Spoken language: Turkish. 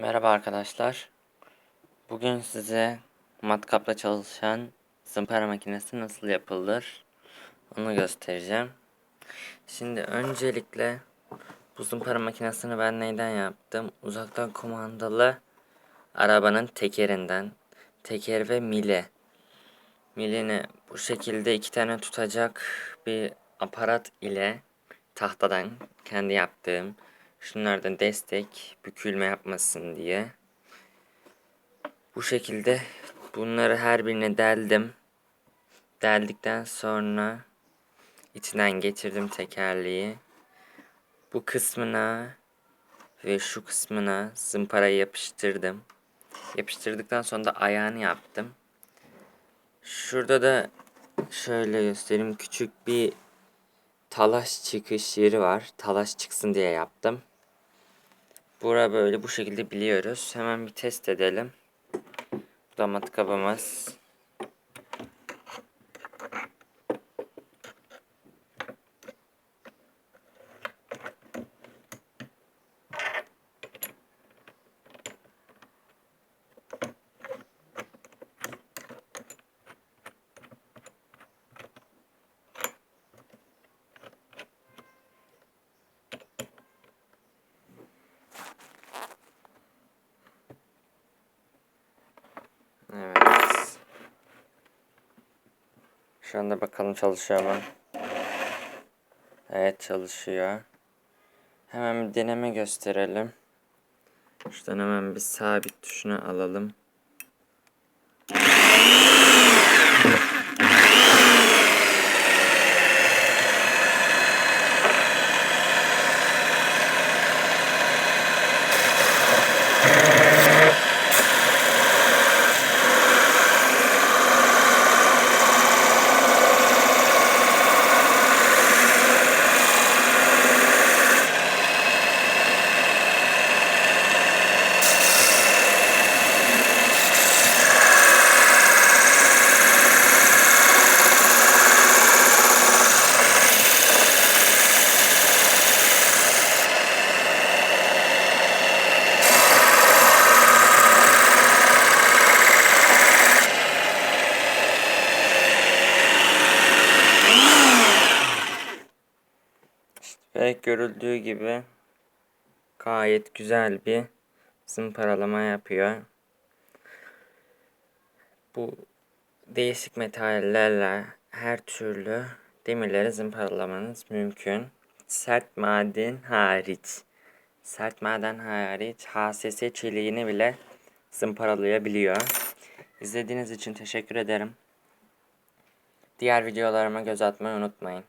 Merhaba arkadaşlar. Bugün size matkapla çalışan zımpara makinesi nasıl yapılır onu göstereceğim. Şimdi öncelikle bu zımpara makinesini ben neyden yaptım? Uzaktan kumandalı arabanın tekerinden. Teker ve mili. Milini bu şekilde iki tane tutacak bir aparat ile tahtadan kendi yaptığım şunlardan destek bükülme yapmasın diye. Bu şekilde bunları her birine deldim. Deldikten sonra içinden geçirdim tekerleği. Bu kısmına ve şu kısmına zımparayı yapıştırdım. Yapıştırdıktan sonra da ayağını yaptım. Şurada da şöyle göstereyim. Küçük bir talaş çıkış yeri var. Talaş çıksın diye yaptım. Bura böyle bu şekilde biliyoruz. Hemen bir test edelim. Bu da matkabımız. Evet. Şu anda bakalım çalışıyor mu? Evet çalışıyor. Hemen bir deneme gösterelim. Şuradan hemen bir sabit tuşuna alalım. Görüldüğü gibi gayet güzel bir zımparalama yapıyor. Bu değişik metallerle her türlü demirleri zımparalamanız mümkün. Sert maden hariç. Sert maden hariç HSS çeliğini bile zımparalayabiliyor. İzlediğiniz için teşekkür ederim. Diğer videolarıma göz atmayı unutmayın.